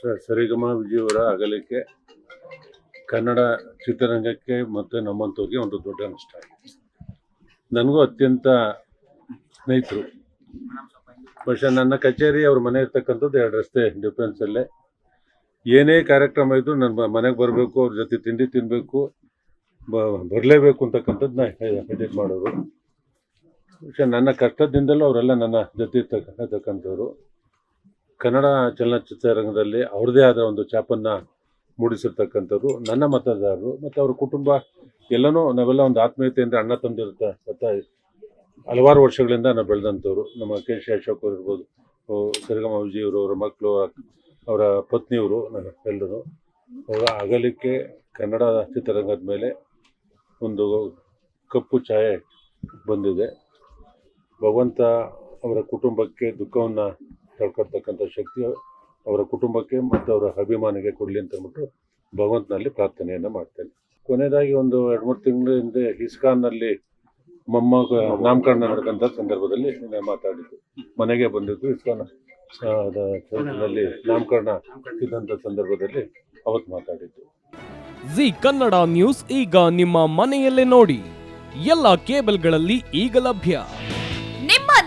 ಸರಿಗಮ ವಿಜಯವರ ಅಗಲಿಕೆ ಕನ್ನಡ ಚಿತ್ರರಂಗಕ್ಕೆ ಮತ್ತು ನಮ್ಮಂಥವ್ರಿಗೆ ಒಂದು ದೊಡ್ಡ ನಷ್ಟ. ಆಗಿದೆ ನನಗೂ ಅತ್ಯಂತ ಸ್ನೇಹಿತರು. ಬಹುಶಃ ನನ್ನ ಕಚೇರಿ ಅವ್ರ ಮನೆ ಇರ್ತಕ್ಕಂಥದ್ದು ಎರಡು ರಸ್ತೆ ಡಿಫ್ರೆನ್ಸಲ್ಲೇ ಏನೇ ಕಾರ್ಯಕ್ರಮ ಇದ್ದರೂ ನನ್ನ ಮನೆಗೆ ಬರಬೇಕು, ಅವ್ರ ಜೊತೆ ತಿಂಡಿ ತಿನ್ನಬೇಕು ಬ, ಬರಲೇಬೇಕು ಅಂತಕ್ಕಂಥದ್ದು ನಾ ಎಡಿಟ್ ಮಾಡೋರು. ಬಹುಶಃ ನನ್ನ ಕಷ್ಟದಿಂದಲೂ ಅವರೆಲ್ಲ ನನ್ನ ಜೊತೆ ಇರ್ತಕ್ಕ- ಇರ್ತಕ್ಕಂಥವ್ರು. ಕನ್ನಡ ಚಲನಚಿತ್ರರಂಗದಲ್ಲಿ ಅವ್ರದ್ದೇ ಆದ ಒಂದು ಛಾಪನ್ನು ಮೂಡಿಸಿರ್ತಕ್ಕಂಥವ್ರು ನನ್ನ ಮತದಾರರು ಮತ್ತು ಅವ್ರ ಕುಟುಂಬ ಎಲ್ಲನೂ ನಾವೆಲ್ಲ ಒಂದು ಆತ್ಮೀಯತೆಯಿಂದ ಅಣ್ಣ ತಂದಿರುತ್ತೆ ಅಂತ ಹಲವಾರು ವರ್ಷಗಳಿಂದ ನಾವು ಬೆಳೆದಂಥವ್ರು. ನಮ್ಮ ಕೆ ಸಿ ಅಶೋಕ್ ಅವ್ರು ಇರ್ಬೋದು ಸರಿಗಮ ವಿಜಯವರು ಅವರ ಮಕ್ಕಳು ಅವರ ಪತ್ನಿಯವರು, ಎಲ್ಲರೂ. ಅವರ ಅಗಲಿಕೆ ಕನ್ನಡ ಚಿತ್ರರಂಗದ ಮೇಲೆ ಒಂದು ಕಪ್ಪು ಛಾಯೆ ಬಂದಿದೆ. ಭಗವಂತ ಅವರ ಕುಟುಂಬಕ್ಕೆ ದುಃಖವನ್ನು ತಡ್ಕೊಳ್ತಕ್ಕಂಥ ಶಕ್ತಿ ಅವರ ಕುಟುಂಬಕ್ಕೆ ಮತ್ತು ಅವರ ಅಭಿಮಾನಿಗೆ ಕೊಡಲಿ ಅಂತ ಅಂದ್ಬಿಟ್ಟು ಭಗವಂತನಲ್ಲಿ ಪ್ರಾರ್ಥನೆಯನ್ನು ಮಾಡ್ತೇನೆ. ಕೊನೆಯದಾಗಿ ಒಂದು ಎರಡು, ಮೂರು ತಿಂಗಳ ಹಿಂದೆ ಇಸ್ಕಾನ್ನಲ್ಲಿ ಮೊಮ್ಮಗ ನಾಮಕರಣ ನಡೆದಂಥ ಸಂದರ್ಭದಲ್ಲಿ ಮಾತಾಡಿದ್ದು. ಮನೆಗೆ ಬಂದಿದ್ದು ಇಸ್ಕಾನ್ ದ- ನಾಮಕರಣ ಇದ್ದಂಥ ಸಂದರ್ಭದಲ್ಲಿ ಅವತ್ತು ಮಾತಾಡಿದ್ದು. ಜಿ ಕನ್ನಡ ನ್ಯೂಸ್ ಈಗ ನಿಮ್ಮ ಮನೆಯಲ್ಲೇ ನೋಡಿ. ಎಲ್ಲ ಕೇಬಲ್ಗಳಲ್ಲಿ ಈಗ ಲಭ್ಯ.